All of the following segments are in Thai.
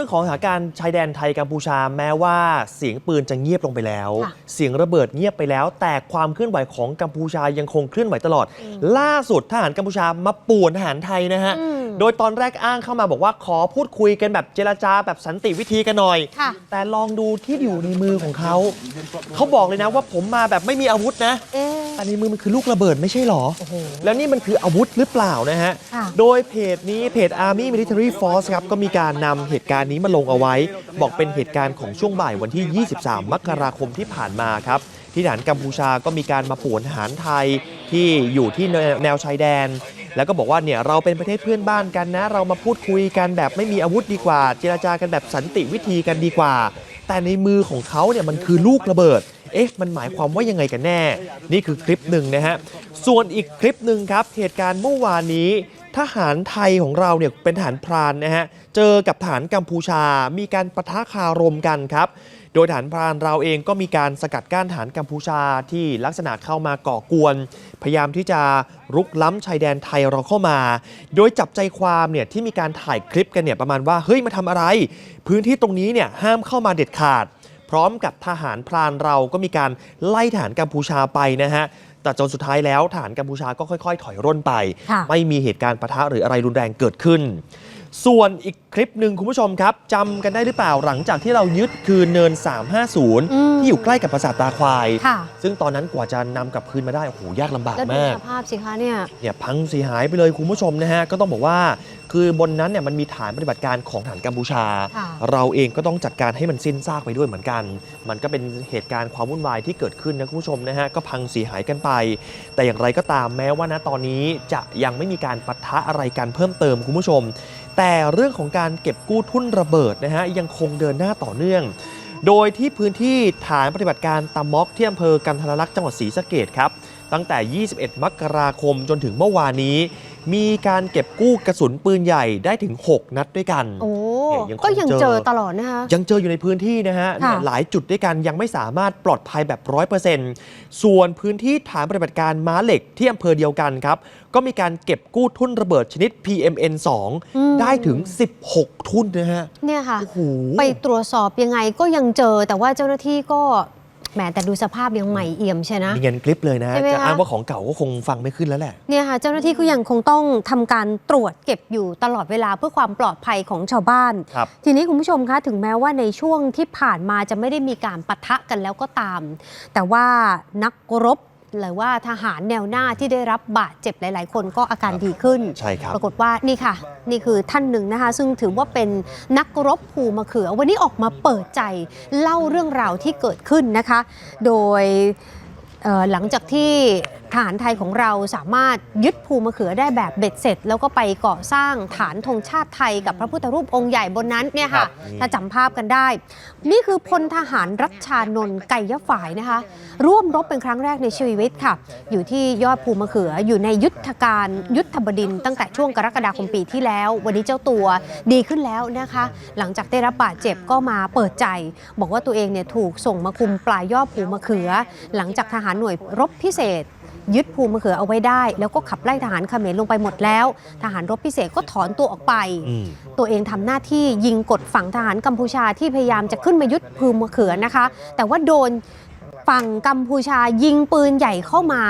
รื่องของสถานการณ์ชายแดนไทยกัมพูชาแม้ว่าเสียงปืนจะเงียบลงไปแล้วค่ะเสียงระเบิดเงียบไปแล้ว แต่ความเคลื่อนไหวของกัมพูชายังคงเคลื่อนไหวตลอด ล่าสุดทหารกัมพูชามาป่วนทหารไทยนะฮะ อืม โดยตอนแรกอ้างเข้ามาบอกว่าขอพูดคุยกันแบบเจรจาแบบสันติวิธีกันหน่อย ค่ะ แต่ลองดูที่อยู่ในมือของเขา เขาบอกเลยนะว่าผมมาแบบไม่มีอาวุธนะ เอ๊ะ แต่ในมือมันคือลูกระเบิดไม่ใช่หรอโอ้โหแล้วนี่มันคืออาวุธหรือเปล่านะฮะ ค่ะ โดยเพจนี้เพจ Army Military Force ครับ ก็มีการนำเหตุการณ์นี้มาลงเอาไว้ บอกเป็นเหตุการณ์ของช่วงบ่ายวันที่ 23 มกราคมที่ผ่านมาครับ ที่ทหารกัมพูชาก็มีการมาป่วนทหารไทยที่อยู่ที่แนวชายแดน แล้วก็บอกว่าเนี่ยเราเป็นประเทศเพื่อนบ้านกันนะ เรามาพูดคุยกันแบบไม่มีอาวุธดีกว่า เจรจากันแบบสันติวิธีกันดีกว่า แต่ในมือของเขาเนี่ยมันคือลูกระเบิดเอ๊ะมันหมายความว่ายังไงกันแน่ นี่คือคลิปหนึ่งนะฮะ ส่วนอีกคลิปหนึ่งครับ เหตุการณ์เมื่อวานนี้ ทหารไทยของเราเนี่ยเป็นทหารพรานนะฮะ เจอกับทหารกัมพูชา มีการปะทะคารมกันครับ โดยทหารพรานเราเองก็มีการสกัดกั้นทหารกัมพูชาที่ลักษณะเข้ามาก่อกวน พยายามที่จะรุกล้ำชายแดนไทยเราเข้ามา โดยจับใจความเนี่ยที่มีการถ่ายคลิปกันเนี่ยประมาณว่าเฮ้ยมาทำอะไร พื้นที่ตรงนี้เนี่ยห้ามเข้ามาเด็ดขาด พร้อมกับทหารพรานเราก็มีการไล่ทหารกัมพูชาไปนะฮะแต่จนสุดท้ายแล้วทหารกัมพูชาก็ค่อย ๆ ถอยร่นไปค่ะไม่มีเหตุการณ์ปะทะหรืออะไรรุนแรงเกิดขึ้น ส่วนอีกคลิปหนึ่งคุณผู้ชมครับจำกันได้หรือเปล่าหลังจากที่เรายึดคืนเนิน 350 ที่อยู่ใกล้กับปราสาทตาควายค่ะซึ่งตอนนั้นกว่าจะนำกลับคืนมาได้โอ้โหยากลำบากแล้วดูมากสภาพสิคะเนี่ยเนี่ยพังเสียหายไปเลยคุณผู้ชมนะฮะก็ต้องบอกว่า คือบนนั้นเนี่ยมันมีฐานปฏิบัติการของฐานกัมพูชาค่ะเราเองก็ต้องจัดการให้มันสิ้นซากไปด้วยเหมือนกัน มันก็เป็นเหตุการณ์ความวุ่นวายที่เกิดขึ้นนะคุณผู้ชมนะฮะก็พังเสียหายกันไป แต่อย่างไรก็ตามแม้ว่าณตอนนี้จะยังไม่มีการปะทะอะไรกันเพิ่มเติมคุณผู้ชม แต่เรื่องของการเก็บกู้ทุ่นระเบิดนะฮะยังคงเดินหน้าต่อเนื่อง โดยที่พื้นที่ฐานปฏิบัติการตามม็อกที่อำเภอกันทรลักษณ์จังหวัดศรีสะเกดครับตั้งแต่ 21 มกราคมจนถึงเมื่อวานนี้ มีการเก็บกู้กระสุนปืนใหญ่ได้ถึง 6 นัดด้วยกัน โอ้เนี่ยยังคงก็ยังเจอเจอตลอดนะคะ ยังเจออยู่ในพื้นที่นะฮะค่ะเนี่ยหลายจุดด้วยกันยังไม่สามารถปลอดภัยแบบ100%ส่วนพื้นที่ฐานปฏิบัติการม้าเหล็กที่อำเภอเดียวกันครับ ก็มีการเก็บกู้ทุ่นระเบิดชนิด PMN อืม2 ได้ถึง 16 ทุ่นนะฮะเนี่ยค่ะ โอ้โห ไปตรวจสอบยังไงก็ยังเจอแต่ว่าเจ้าหน้าที่ก็ แหมแต่ดูสภาพยังใหม่เอี่ยมใช่นะมีเงินคลิปเลยนะ ใช่ไหมจะคะอ้างว่าของเก่าก็คงฟังไม่ขึ้นแล้วแหละ เนี่ยค่ะเจ้าหน้าที่ก็ยังคงต้องทำการตรวจเก็บอยู่ตลอดเวลาเพื่อความปลอดภัยของชาวบ้าน ครับ ทีนี้คุณผู้ชมคะถึงแม้ว่าในช่วงที่ผ่านมาจะไม่ได้มีการปะทะกันแล้วก็ตาม แต่ว่านักรบ หรือว่าทหารแนวหน้าที่ได้รับบาดเจ็บหลาย ๆ คนก็อาการดีขึ้น ใช่ครับ ปรากฏว่านี่ค่ะ นี่คือท่านหนึ่งนะคะ ซึ่งถือว่าเป็นนักรบภูมะเขือ วันนี้ออกมาเปิดใจเล่าเรื่องราวที่เกิดขึ้นนะคะ โดยเอ่อหลังจากที่ ทหารไทยของเราสามารถยึดภูมะเขือได้แบบเบ็ดเสร็จ แล้วก็ไปก่อสร้างฐานธงชาติไทยกับพระพุทธรูปองค์ใหญ่บนนั้นเนี่ยค่ะครับนี่ถ้าจำภาพกันได้ นี่คือพลทหารรัชชานนท์ไก่ยะฝ่ายนะคะ ร่วมรบเป็นครั้งแรกในชีวิตค่ะ อยู่ที่ยอดภูมะเขืออยู่ในยุทธการยุทธบดินทร์ตั้งแต่ช่วงกรกฎาคมปีที่แล้ว วันนี้เจ้าตัวดีขึ้นแล้วนะคะ หลังจากได้รับบาดเจ็บก็มาเปิดใจ บอกว่าตัวเองเนี่ยถูกส่งมาคุมปลายยอดภูมะเขือ หลังจากทหารหน่วยรบพิเศษ ยึดภูมะเขือเอาไว้ได้ แล้วก็ขับไล่ทหารเขมรลงไปหมดแล้ว ทหารรบพิเศษก็ถอนตัวออกไปอืมตัวเองทำหน้าที่ยิงกดฝั่งทหารกัมพูชาที่พยายามจะขึ้นมายึดภูมะเขือนะคะ แต่ว่าโดน ฝั่งกัมพูชายิงปืนใหญ่เข้ามา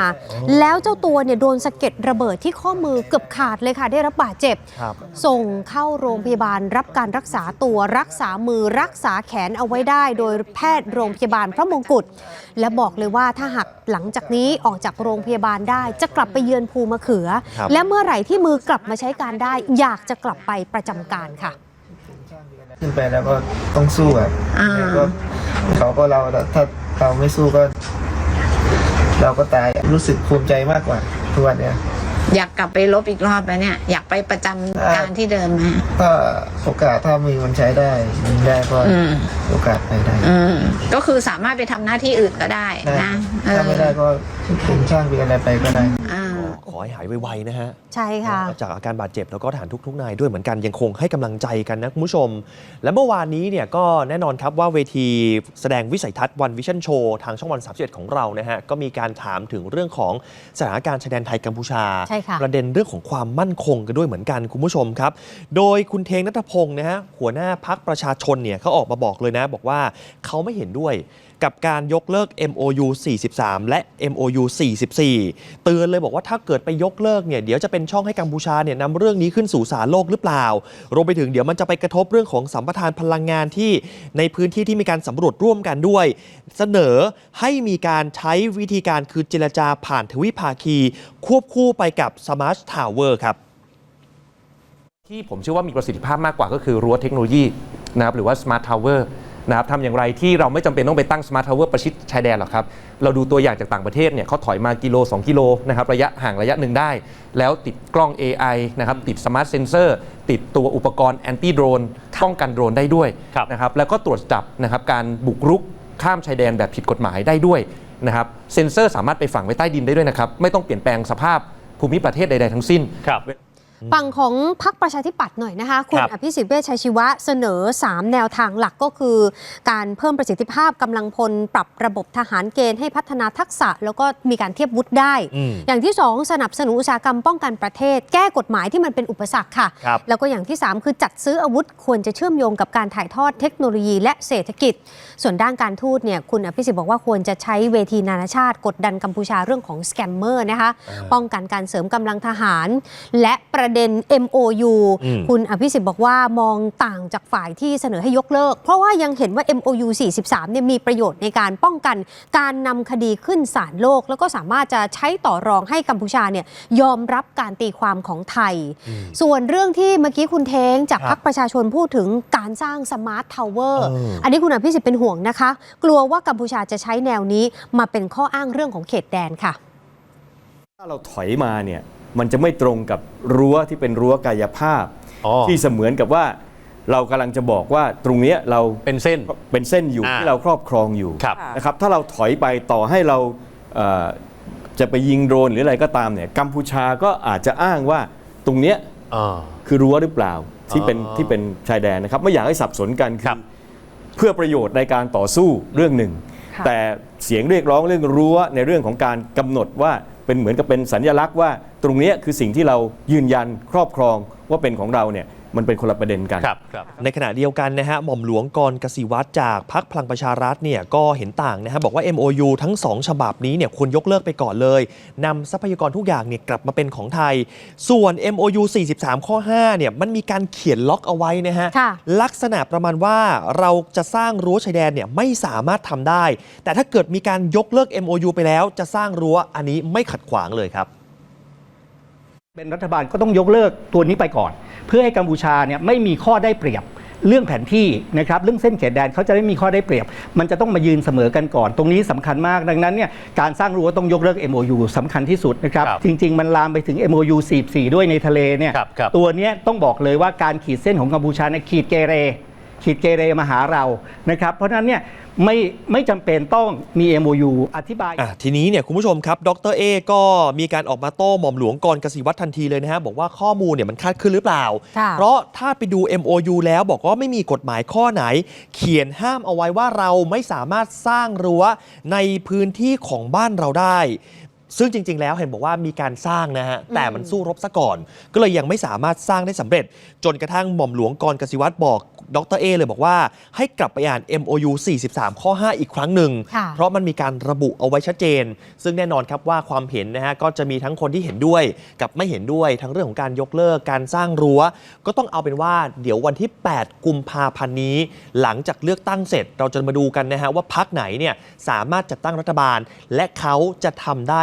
แล้วเจ้าตัวเนี่ยโดนสะเก็ดระเบิดที่ข้อมือเกือบขาดเลยค่ะ ได้รับบาดเจ็บครับส่งเข้าโรงพยาบาลรับการรักษาตัวรักษามือรักษาแขนเอาไว้ได้โดยแพทย์โรงพยาบาลพระมงกุฎและบอกเลยว่าถ้าหากหลังจากนี้ออกจากโรงพยาบาลได้จะกลับไปเยือนภูมะเขือครับและเมื่อไหร่ที่มือกลับมาใช้การได้ อยากจะกลับไปประจำการค่ะ ขึ้นไปแล้วก็ต้องสู้ครับอ่าแล้วก็ เขาก็เราถ้าเราไม่สู้ก็ เราก็ตายรู้สึกภูมิใจมากกว่าทุกวันเนี้ยอยากกลับไปลบอีกรอบไหมเนี่ย อยากไปประจำการที่เดิมไหมถ้าโอกาสถ้ามีมันใช้ได้ยิงได้ก็อืมโอกาสไปได้อืมก็คือสามารถไปทำหน้าที่อื่นก็ได้ได้นะเออถ้าไม่ได้ก็เป็นช่างเป็นอะไรไปก็ได้อ่า ขอให้หายไวๆนะฮะ ใช่ค่ะ จากอาการบาดเจ็บแล้วก็ทหารทุกๆนายด้วยเหมือนกันยังคงให้กำลังใจกันนะคุณผู้ชม และเมื่อวานนี้เนี่ยก็แน่นอนครับว่าเวทีแสดงวิสัยทัศน์วันวิชั่นโชว์ทางช่องวัน31ของเรานะฮะ ก็มีการถามถึงเรื่องของสถานการณ์ชายแดนไทยกัมพูชาใช่ค่ะประเด็นเรื่องของความมั่นคงกันด้วยเหมือนกันคุณผู้ชมครับ โดยคุณเทงนัทพงศ์นะฮะหัวหน้าพักประชาชนเนี่ยเขาออกมาบอกเลยนะ บอกว่าเขาไม่เห็นด้วย กับการยกเลิก MOU 43 และ MOU 44 เตือนเลยบอกว่าถ้าเกิดไปยกเลิกเนี่ยเดี๋ยวจะเป็นช่องให้กัมพูชาเนี่ยนำเรื่องนี้ขึ้นสู่ศาลโลกหรือเปล่า รวมไปถึงเดี๋ยวมันจะไปกระทบเรื่องของสัมปทานพลังงานที่ในพื้นที่ที่มีการสำรวจร่วมกันด้วย เสนอให้มีการใช้วิธีการคือเจรจาผ่านทวิภาคี ควบคู่ไปกับ Smart Tower ครับที่ผมเชื่อว่ามีประสิทธิภาพมากกว่าก็คือรั้วเทคโนโลยีนะครับหรือว่า Smart Tower นะครับทำอย่างไรที่เราไม่จำเป็นต้องไปตั้ง Smart Tower ประชิดชายแดนหรอกครับ เราดูตัวอย่างจากต่างประเทศเนี่ยเขาถอยมากิโล 2 กิโลนะครับระยะห่างระยะหนึ่งได้ แล้วติดกล้อง AI นะครับติด Smart Sensor ติดตัวอุปกรณ์ Anti Drone ป้องกันโดรนได้ด้วยครับนะครับแล้วก็ตรวจจับนะครับการบุกรุกข้ามชายแดนแบบผิดกฎหมายได้ด้วยนะครับเซ็นเซอร์สามารถไปฝังไว้ใต้ดินได้ด้วยนะครับ ไม่ต้องเปลี่ยนแปลงสภาพภูมิประเทศใด ๆ ทั้งสิ้นครับ ฝั่งของพรรคประชาธิปัตย์หน่อยนะคะ คุณครับอภิสิทธิ์เวชชัยชีวะเสนอ 3 แนวทางหลักก็คือ การเพิ่มประสิทธิภาพกำลังพล ปรับระบบทหารเกณฑ์ให้พัฒนาทักษะ แล้วก็มีการเทียบวุฒิได้อืมอย่างที่ 2 สนับสนุนอุตสาหกรรมป้องกันประเทศ แก้กฎหมายที่มันเป็นอุปสรรคค่ะครับแล้วก็อย่างที่ 3 คือจัดซื้ออาวุธควรจะเชื่อมโยงกับการถ่ายทอดเทคโนโลยีและเศรษฐกิจ ส่วนด้านการทูตเนี่ยคุณอภิสิทธิ์บอกว่าควรจะใช้เวทีนานาชาติ กดดันกัมพูชาเรื่องของสแกมเมอร์นะคะป้องกันการเสริมกำลังทหาร และประเด็น MOU อืมคุณอภิสิทธิ์บอกว่ามองต่างจากฝ่ายที่เสนอให้ยกเลิก เพราะว่ายังเห็นว่า MOU 43เนี่ยมีประโยชน์ในการป้องกันการนำคดีขึ้นศาลโลก แล้วก็สามารถจะใช้ต่อรองให้กัมพูชาเนี่ยยอมรับการตีความของไทย ส่วนเรื่องที่เมื่อกี้คุณเทงจากครับพรรคประชาชนพูดถึงการสร้างสมาร์ททาวเวอร์เอออัอันนี้คุณอภิสิทธิ์เป็นห่วงนะคะ กลัวว่ากัมพูชาจะใช้แนวนี้มาเป็นข้ออ้างเรื่องของเขตแดนค่ะ ถ้าเราถอยมาเนี่ย มันจะไม่ตรงกับรั้วที่เป็นรั้วกายภาพ อ๋อ ที่เสมือนกับว่าเรากำลังจะบอกว่าตรงเนี้ยเราเป็นเส้น เป็นเส้นอยู่อ่า ที่เราครอบครองอยู่ครับนะครับถ้าเราถอยไปต่อให้เราเอ่อจะไปยิงโดรนหรืออะไรก็ตามเนี่ยกัมพูชาก็อาจจะอ้างว่าตรงเนี้ย อ่า คือรั้วหรือเปล่าที่เป็นอ๋อที่เป็นชายแดนนะครับ ไม่อยากให้สับสนกันครัคือบ เพื่อประโยชน์ในการต่อสู้เรื่องหนึ่ง แต่เสียงเรียกร้องเรื่องรั้วในเรื่องของการกำหนดว่าเป็นเหมือนกับเป็นสัญลักษณ์ว่า ตรงนี้คือสิ่งที่เรายืนยันครอบครองว่าเป็นของเราเนี่ย มันเป็นคนละประเด็นกัน ครับครับ ในขณะเดียวกันนะฮะหม่อมหลวงกรกสิวัตรจากพักพลังประชารัฐเนี่ยก็เห็นต่างนะฮะบอกว่า MOU ทั้ง 2 ฉบับนี้เนี่ยควรยกเลิกไปก่อนเลยนำทรัพยากรทุกอย่างเนี่ยกลับมาเป็นของไทย ส่วน MOU 43 ข้อ5เนี่ยมันมีการเขียนล็อกเอาไว้นะฮะค่ะ ลักษณะประมาณว่าเราจะสร้างรั้วชายแดนเนี่ยไม่สามารถทำได้ แต่ถ้าเกิดมีการยกเลิก MOU ไปแล้ว จะสร้างรั้วอันนี้ไม่ขัดขวางเลยครับ เป็นรัฐบาลก็ต้องยกเลิกตัวนี้ไปก่อน เพื่อให้กัมพูชาเนี่ยไม่มีข้อได้เปรียบเรื่องแผนที่นะครับเรื่องเส้นเขตแดนเขาจะได้มีข้อได้เปรียบ มันจะต้องมายืนเสมอกันก่อน ตรงนี้สำคัญมากดังนั้นเนี่ยการสร้างรั้วต้องยกเลิก MOU สำคัญที่สุดนะครับครับจริง ๆ มันลามไปถึง MOU 44 ด้วยในทะเลเนี่ยครับครับตัวเนี้ยต้องบอกเลยว่าการขีดเส้นของกัมพูชาเนี่ยขีดเกเร ขีดเกเรมาหาเรานะครับ เพราะฉะนั้นเนี่ยไม่ไม่จำเป็นต้องมี MOU อธิบาย อะทีนี้เนี่ยคุณผู้ชมครับ ดรเอก็มีการออกมาโต้หม่อมหลวงกรกสิวัตรทันทีเลยนะฮะ บอกว่าข้อมูลเนี่ยมันคลาดเคลื่อนหรือเปล่า ค่ะ เพราะถ้าไปดู MOU แล้วบอกว่าไม่มีกฎหมายข้อไหน เขียนห้ามเอาไว้ว่าเราไม่สามารถสร้างรั้วในพื้นที่ของบ้านเราได้ ซึ่งจริง ๆ แล้วเห็นบอกว่ามีการสร้างนะฮะ แต่มันสู้รบซะก่อน ก็เลยยังไม่สามารถสร้างได้สำเร็จ จนกระทั่งหม่อมหลวงกรกสิวัตรบอกดรเอเลยบอกว่า ให้กลับไปอ่าน MOU 43 ข้อ 5 อีกครั้งหนึ่ง ค่ะ เพราะมันมีการระบุเอาไว้ชัดเจน ซึ่งแน่นอนครับว่าความเห็นนะฮะก็จะมีทั้งคนที่เห็นด้วยกับไม่เห็นด้วย ทั้งเรื่องของการยกเลิกการสร้างรั้ว ก็ต้องเอาเป็นว่าเดี๋ยววันที่ 8 กุมภาพันธ์นี้ หลังจากเลือกตั้งเสร็จ เราจะมาดูกันนะฮะว่าพักไหนเนี่ยสามารถจัดตั้งรัฐบาล และเขาจะทำได้